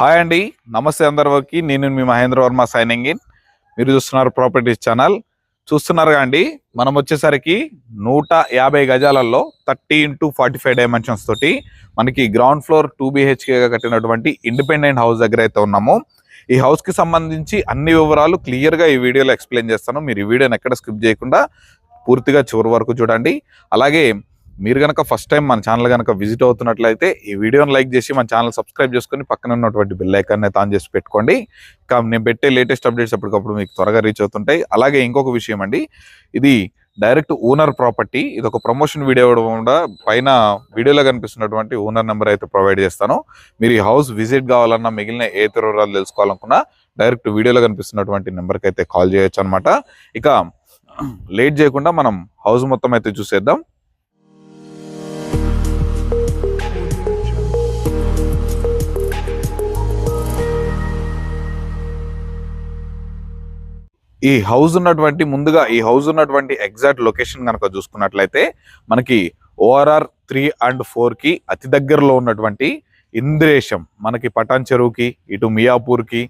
Hi అండి. నమస్తే అందరికీ నేను మీ మహేంద్ర వర్మ సైనింగ్ ఇన్ మీరు చూస్తున్నారు ప్రాపర్టీస్ ఛానల్ చూస్తున్నారుగా అండి మనం వచ్చేసరికి నూట యాభై గజాలలో thirty into forty five dimensions తోటి మనకి గ్రౌండ్ ఫ్లోర్ టూ బిహెచ్కేగా కట్టినటువంటి ఇండిపెండెంట్ హౌస్ దగ్గర అయితే ఉన్నాము. ఈ హౌస్కి సంబంధించి అన్ని వివరాలు క్లియర్గా ఈ వీడియోలో ఎక్స్ప్లెయిన్ చేస్తాను. మీరు ఈ వీడియోని ఎక్కడ స్కిప్ చేయకుండా పూర్తిగా చివరి వరకు చూడండి. అలాగే మీరు కనుక ఫస్ట్ టైం మన ఛానల్ కనుక విజిట్ అవుతున్నట్లయితే ఈ వీడియోని లైక్ చేసి మన ఛానల్ సబ్స్క్రైబ్ చేసుకొని పక్కన ఉన్నటువంటి బెల్ ఐకాన్ అయితే ఆన్ చేసి పెట్టుకోండి. ఇంకా నేను పెట్టే లేటెస్ట్ అప్డేట్స్ ఎప్పటికప్పుడు మీకు త్వరగా రీచ్ అవుతుంటాయి. అలాగే ఇంకొక విషయం అండి. ఇది డైరెక్ట్ ఓనర్ ప్రాపర్టీ ఇది ఒక ప్రమోషన్ వీడియో కూడా పైన వీడియోలో కనిపిస్తున్నటువంటి ఓనర్ నెంబర్ అయితే ప్రొవైడ్ చేస్తాను. మీరు ఈ హౌస్ విజిట్ కావాలన్నా మిగిలిన ఏ ఇతర వివరాలు తెలుసుకోవాలనుకున్నా డైరెక్ట్ వీడియోలో కనిపిస్తున్నటువంటి నెంబర్కి అయితే కాల్ చేయొచ్చు అనమాట ఇక లేట్ చేయకుండా మనం హౌస్ మొత్తం అయితే చూసేద్దాం. ఈ హౌస్ ఉన్నటువంటి ముందుగా ఈ హౌస్ ఉన్నటువంటి ఎగ్జాక్ట్ లొకేషన్ కనుక చూసుకున్నట్లయితే మనకి ఓఆర్ఆర్ త్రీ అండ్ ఫోర్కి అతి దగ్గరలో ఉన్నటువంటి ఇంద్రేశం మనకి పటాన్ చెరువుకి ఇటు మియాపూర్కి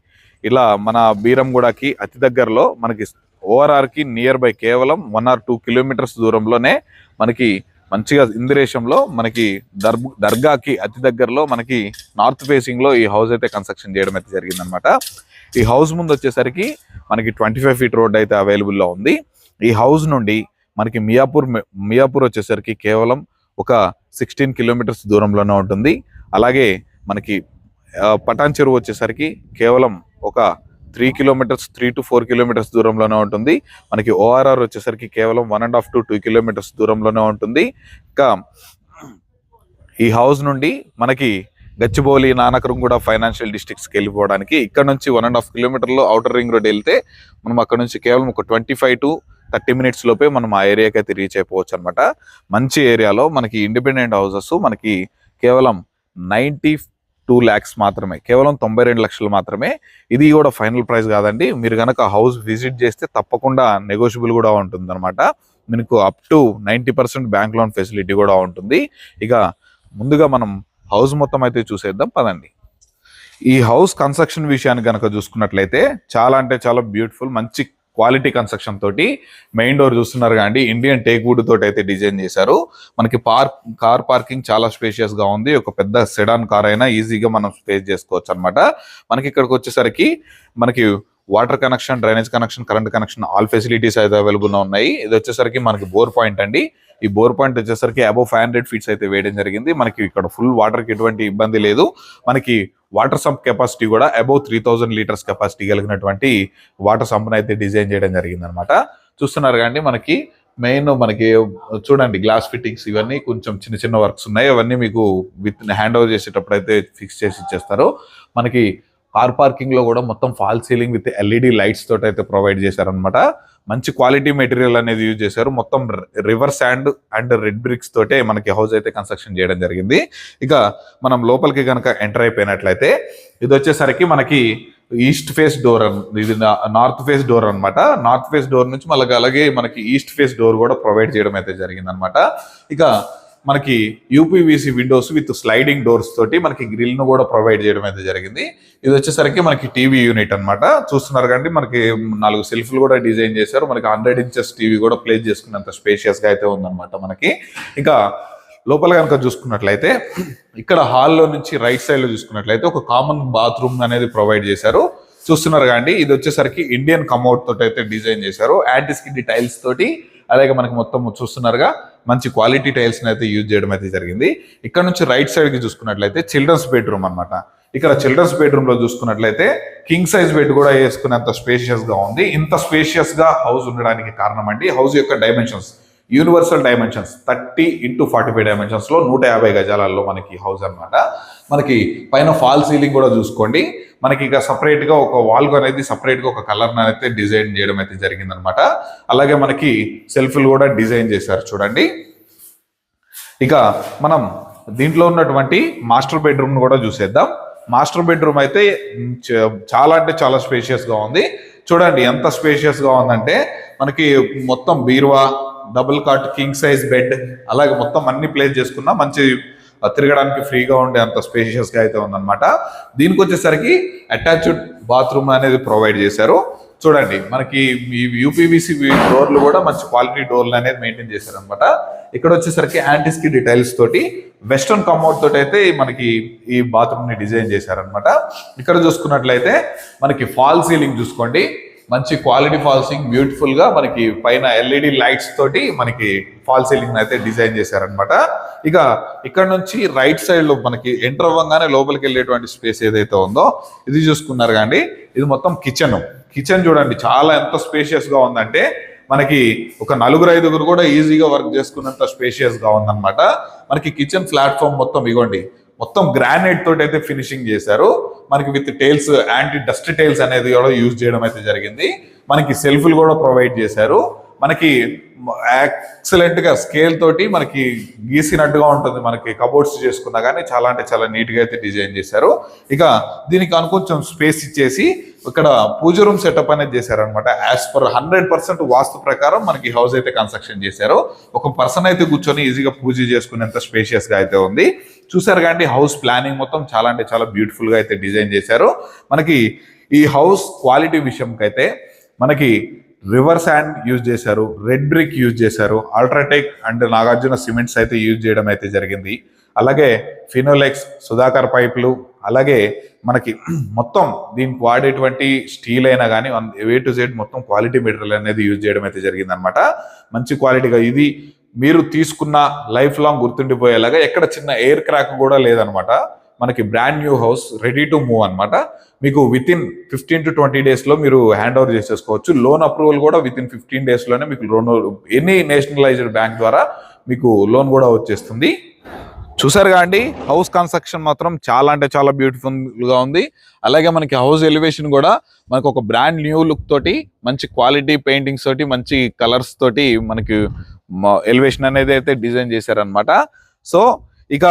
ఇలా మన బీరంగూడకి అతి దగ్గరలో మనకి ఓఆర్ఆర్కి నియర్ బై కేవలం వన్ ఆర్ టూ కిలోమీటర్స్ దూరంలోనే మనకి మంచిగా ఇందిరేశంలో మనకి దర్ దర్గాకి అతి దగ్గరలో మనకి నార్త్ ఫేసింగ్లో ఈ హౌస్ అయితే కన్స్ట్రక్షన్ చేయడం అయితే జరిగిందనమాట ఈ హౌస్ ముందు వచ్చేసరికి మనకి ట్వంటీ ఫైవ్ ఫీట్ రోడ్ అయితే అవైలబుల్లో ఉంది. ఈ హౌస్ నుండి మనకి మియాపూర్ మియాపూర్ వచ్చేసరికి కేవలం ఒక సిక్స్టీన్ కిలోమీటర్స్ దూరంలోనే ఉంటుంది. అలాగే మనకి పటాన్ చెరువు వచ్చేసరికి కేవలం ఒక three kilometres three to four kilometres దూరంలోనే ఉంటుంది. మనకి ఓఆర్ఆర్ వచ్చేసరికి కేవలం one and half to two kilometres దూరంలోనే ఉంటుంది. ఇంకా ఈ హౌస్ నుండి మనకి గచ్చిబౌలి నానకరం కూడా ఫైనాన్షియల్ డిస్ట్రిక్ట్స్కి వెళ్ళిపోవడానికి ఇక్కడ నుంచి వన్ అండ్ హాఫ్ కిలోమీటర్లో అవుటర్ రింగ్ రోడ్ వెళ్తే మనం అక్కడ నుంచి కేవలం ఒక twenty five to thirty minutes లోపే మనం ఆ ఏరియాకి అయితే రీచ్ అయిపోవచ్చు అనమాట మంచి ఏరియాలో మనకి ఇండిపెండెంట్ హౌసెస్ మనకి కేవలం నైంటీ టూ ల్యాక్స్ మాత్రమే కేవలం తొంభై రెండు లక్షలు మాత్రమే. ఇది కూడా ఫైనల్ ప్రైస్ కాదండి. మీరు కనుక హౌస్ విజిట్ చేస్తే తప్పకుండా నెగోషియబుల్ కూడా ఉంటుంది అనమాట మీకు up to ninety percent bank loan facility కూడా ఉంటుంది. ఇక ముందుగా మనం హౌస్ మొత్తం అయితే చూసేద్దాం పదండి. ఈ హౌస్ కన్స్ట్రక్షన్ విషయాన్ని కనుక చూసుకున్నట్లయితే చాలా అంటే చాలా బ్యూటిఫుల్ మంచి క్వాలిటీ కన్స్ట్రక్షన్ తోటి మెయిన్ డోర్ చూస్తున్నారు కానీ ఇండియన్ టేక్ వుడ్ తోటి అయితే డిజైన్ చేశారు. మనకి పార్క్ కార్ పార్కింగ్ చాలా స్పేషియస్గా ఉంది. ఒక పెద్ద సెడాన్ కార్ అయినా ఈజీగా మనం స్పేస్ చేసుకోవచ్చు అనమాట మనకి ఇక్కడికి వచ్చేసరికి మనకి water connection drainage connection current connection all facilities అయితే అవైలబుల్ ఉన్నాయి. ఇది వచ్చేసరికి మనకి బోర్ పాయింట్ అండి. ఈ బోర్ పాయింట్ వచ్చేసరికి అబౌవ్ ఫైవ్ హండ్రెడ్ ఫీట్స్ అయితే వేయడం జరిగింది. మనకి ఇక్కడ ఫుల్ వాటర్కి ఎటువంటి ఇబ్బంది లేదు. మనకి వాటర్ సంప్ కెపాసిటీ కూడా above three thousand litres capacity కలిగినటువంటి వాటర్ సంప్ను అయితే డిజైన్ చేయడం జరిగింది అనమాట చూస్తున్నారు కానీ మనకి మెయిన్ మనకి చూడండి గ్లాస్ ఫిట్టింగ్స్ ఇవన్నీ కొంచెం చిన్న చిన్న వర్క్స్ ఉన్నాయి. అవన్నీ మీకు విత్ హ్యాండ్ ఓవర్ చేసేటప్పుడు అయితే ఫిక్స్ చేసి ఇచ్చేస్తారు. మనకి కార్ పార్కింగ్లో కూడా మొత్తం false ceiling with LED lights తోటి అయితే ప్రొవైడ్ చేశారనమాట మంచి క్వాలిటీ మెటీరియల్ అనేది యూజ్ చేశారు. మొత్తం river sand and red bricks తోటే మనకి హౌస్ అయితే కన్స్ట్రక్షన్ చేయడం జరిగింది. ఇక మనం లోపలికి కనుక ఎంటర్ అయిపోయినట్లయితే ఇది వచ్చేసరికి మనకి ఈస్ట్ ఫేస్ డోర్ ఇది నార్త్ ఫేస్ డోర్ అనమాట నార్త్ ఫేస్ డోర్ నుంచి మళ్ళీ అలాగే మనకి ఈస్ట్ ఫేస్ డోర్ కూడా ప్రొవైడ్ చేయడం అయితే జరిగింది అనమాట ఇక మనకి UPVC windows with sliding doors తోటి మనకి గ్రిల్ను కూడా ప్రొవైడ్ చేయడం అయితే జరిగింది. ఇది వచ్చేసరికి మనకి టీవీ యూనిట్ అన్నమాట. చూస్తున్నారు కండి మనకి నాలుగు సెల్ఫ్లు కూడా డిజైన్ చేశారు. మనకి హండ్రెడ్ ఇంచెస్ టీవీ కూడా ప్లేస్ చేసుకున్నంత స్పేషియస్గా అయితే ఉందన్నమాట మనకి. ఇంకా లోపల కనుక చూసుకున్నట్లయితే ఇక్కడ హాల్లో నుంచి రైట్ సైడ్లో చూసుకున్నట్లయితే ఒక కామన్ బాత్రూమ్ అనేది ప్రొవైడ్ చేశారు. చూస్తున్నారు కానీ ఇది వచ్చేసరికి ఇండియన్ కమౌట్ తోటి అయితే డిజైన్ చేశారు. యాంటీ స్కిన్ టైల్స్ తోటి అలాగే మనకి మొత్తం చూస్తున్నారుగా మంచి క్వాలిటీ టైల్స్ అయితే యూజ్ చేయడం అయితే జరిగింది. ఇక్కడ నుంచి రైట్ సైడ్కి చూసుకున్నట్లయితే చిల్డ్రన్స్ బెడ్రూమ్ అన్నమాట. ఇక్కడ చిల్డ్రన్స్ బెడ్రూమ్లో చూసుకున్నట్లయితే కింగ్ సైజ్ బెడ్ కూడా వేసుకునేంత స్పేషియస్గా ఉంది. ఇంత స్పేషియస్గా హౌస్ ఉండడానికి కారణం అండి హౌస్ యొక్క dimensions universal dimensions thirty into forty five డైమెన్షన్స్లో నూట యాభై గజాలలో మనకి హౌస్ అన్నమాట. మనకి పైన ఫాల్ సీలింగ్ కూడా చూసుకోండి. మనకి ఇక సపరేట్గా ఒక వాల్ అనేది సపరేట్గా ఒక కలర్ అయితే డిజైన్ చేయడం అయితే జరిగింది అనమాట అలాగే మనకి సెల్ఫ్లు కూడా డిజైన్ చేశారు చూడండి. ఇక మనం దీంట్లో ఉన్నటువంటి మాస్టర్ బెడ్రూమ్ను కూడా చూసేద్దాం. మాస్టర్ బెడ్రూమ్ అయితే చ- చాలా అంటే చాలా స్పేషియస్గా ఉంది. చూడండి ఎంత స్పేషియస్గా ఉందంటే మనకి మొత్తం బీరువా double cot king size bed అలాగే మొత్తం అన్ని ప్లేస్ చేసుకున్న మంచి తిరగడానికి ఫ్రీగా ఉండే అంత స్పేషియస్గా అయితే ఉందన్నమాట. దీనికి వచ్చేసరికి అటాచ్డ్ బాత్రూమ్ అనేది ప్రొవైడ్ చేశారు. చూడండి మనకి ఈ యూపీవీసీ డోర్లు కూడా మంచి క్వాలిటీ డోర్లు అనేది మెయింటైన్ చేశారనమాట ఇక్కడ వచ్చేసరికి యాంటీస్కి డీటైల్స్ డీటెయిల్స్ తోటి వెస్ట్రన్ కమౌట్ తోటి అయితే మనకి ఈ బాత్రూమ్ని డిజైన్ చేశారనమాట ఇక్కడ చూసుకున్నట్లయితే మనకి ఫాల్ సీలింగ్ చూసుకోండి. మంచి క్వాలిటీ ఫాల్సింగ్ బ్యూటిఫుల్గా మనకి పైన ఎల్ఈడి లైట్స్ తోటి మనకి ఫాల్ సీలింగ్ అయితే డిజైన్ చేశారనమాట ఇక ఇక్కడ నుంచి రైట్ సైడ్లో మనకి ఎంటర్ అవ్వగానే లోపలికి వెళ్ళేటువంటి స్పేస్ ఏదైతే ఉందో ఇది చూసుకున్నారు కానీ ఇది మొత్తం కిచెన్ కిచెన్ చూడండి చాలా ఎంత స్పేషియస్గా ఉందంటే మనకి ఒక నలుగురు ఐదుగురు కూడా ఈజీగా వర్క్ చేసుకున్నంత స్పేషియస్గా ఉందన్నమాట. మనకి కిచెన్ ప్లాట్ఫామ్ మొత్తం ఇగోండి. మొత్తం గ్రానైట్ తోటి అయితే ఫినిషింగ్ చేశారు. మనకి with tiles anti dust tiles అనేది కూడా యూజ్ చేయడం అయితే జరిగింది. మనకి సెల్ఫ్లు కూడా ప్రొవైడ్ చేశారు. మనకి ఎక్సలెంట్గా స్కేల్ తోటి మనకి గీసినట్టుగా ఉంటుంది. మనకి కబోర్డ్స్ చేసుకున్నా కానీ చాలా అంటే చాలా నీట్గా అయితే డిజైన్ చేశారు. ఇక దీనికి అనుకొంచెం స్పేస్ ఇచ్చేసి ఇక్కడ పూజ రూమ్ సెటప్ అనేది చేశారనమాట as per hundred percent vastu ప్రకారం మనకి హౌస్ అయితే కన్స్ట్రక్షన్ చేశారు. ఒక పర్సన్ అయితే కూర్చొని ఈజీగా పూజ చేసుకునేంత స్పేషియస్గా అయితే ఉంది. చూసారు కానీ హౌస్ ప్లానింగ్ మొత్తం చాలా అంటే చాలా బ్యూటిఫుల్గా అయితే డిజైన్ చేశారు. మనకి ఈ హౌస్ క్వాలిటీ విషయంకి అయితే మనకి రివర్ శాండ్ యూజ్ చేశారు రెడ్ బ్రిక్ యూజ్ చేశారు అల్ట్రాటెక్ అండ్ నాగార్జున సిమెంట్స్ అయితే యూజ్ చేయడం అయితే జరిగింది. అలాగే ఫినోలెక్స్ సుధాకర్ పైపులు అలాగే మనకి మొత్తం దీనికి వాడేటువంటి స్టీల్ అయినా కానీ ఏ టు జెడ్ మొత్తం క్వాలిటీ మెటీరియల్ అనేది యూజ్ చేయడం అయితే జరిగింది అనమాట మంచి క్వాలిటీగా ఇది మీరు తీసుకున్న లైఫ్ లాంగ్ గుర్తుండిపోయేలాగా ఎక్కడ చిన్న ఎయిర్ క్రాక్ కూడా లేదనమాట మనకి brand new house ready to move అనమాట మీకు within fifteen to twenty డేస్లో మీరు హ్యాండ్ ఓవర్ చేసేసుకోవచ్చు. లోన్ అప్రూవల్ కూడా విత్ ఇన్ ఫిఫ్టీన్ డేస్లోనే మీకు లోన్ ఎనీ నేషనలైజ్డ్ బ్యాంక్ ద్వారా మీకు లోన్ కూడా వచ్చేస్తుంది. చూసారుగా అండి? హౌస్ కన్స్ట్రక్షన్ మాత్రం చాలా అంటే చాలా బ్యూటిఫుల్గా ఉంది. అలాగే మనకి హౌస్ ఎలివేషన్ కూడా మనకు ఒక బ్రాండ్ న్యూ లుక్ తోటి మంచి క్వాలిటీ పెయింటింగ్స్ తోటి మంచి కలర్స్ తోటి మనకి ఎలివేషన్ అనేది అయితే డిజైన్ చేశారనమాట సో ఇక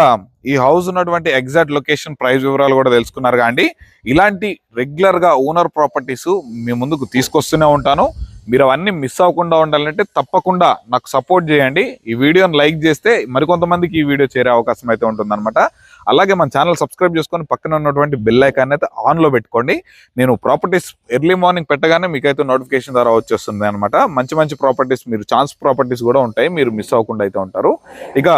ఈ హౌస్ ఉన్నటువంటి ఎగ్జాక్ట్ లొకేషన్ ప్రైస్ వివరాలు కూడా తెలుసుకున్నారు అండి. ఇలాంటి రెగ్యులర్గా ఓనర్ ప్రాపర్టీస్ మీ ముందుకు తీసుకొస్తూనే ఉంటాను. మీరు అవన్నీ మిస్ అవ్వకుండా ఉండాలంటే తప్పకుండా నాకు సపోర్ట్ చేయండి. ఈ వీడియోని లైక్ చేస్తే మరికొంతమందికి ఈ వీడియో చేరే అవకాశం అయితే ఉంటుందన్నమాట. అలాగే మన ఛానల్ సబ్స్క్రైబ్ చేసుకొని పక్కన ఉన్నటువంటి బెల్ ఐకాన్ అయితే ఆన్లో పెట్టుకోండి. నేను ప్రాపర్టీస్ ఎర్లీ మార్నింగ్ పెట్టగానే మీకైతే నోటిఫికేషన్ ద్వారా వచ్చేస్తుంది అనమాట మంచి మంచి ప్రాపర్టీస్ మీరు ఛాన్స్ ప్రాపర్టీస్ కూడా ఉంటాయి. మీరు మిస్ అవ్వకుండా అయితే ఉంటారు. ఇక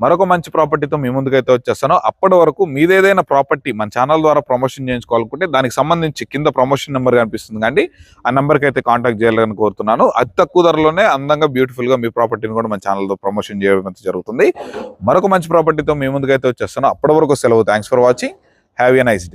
మరొక మంచి ప్రాపర్టీతో మీ ముందుకైతే వచ్చేస్తాను అప్పటి వరకు మీదేదైనా ప్రాపర్టీ మన ఛానల్ ద్వారా ప్రమోషన్ చేయించుకోవాలనుకుంటే దానికి సంబంధించి కింద ప్రమోషన్ నెంబర్ కనిపిస్తుంది కానీ ఆ నెంబర్కి అయితే కాంటాక్ట్ చేయాలని కోరుతున్నాను. అతి తక్కువ ధరలోనే అందంగా బ్యూటిఫుల్గా మీ ప్రాపర్టీని కూడా మన ఛానల్తో ప్రమోషన్ చేయడం అయితే జరుగుతుంది. మరొక మంచి ప్రాపర్టీతో మీ ముందుకైతే వచ్చేస్తాను. అప్పటి వరకు సెలవు. Thanks for watching have a nice day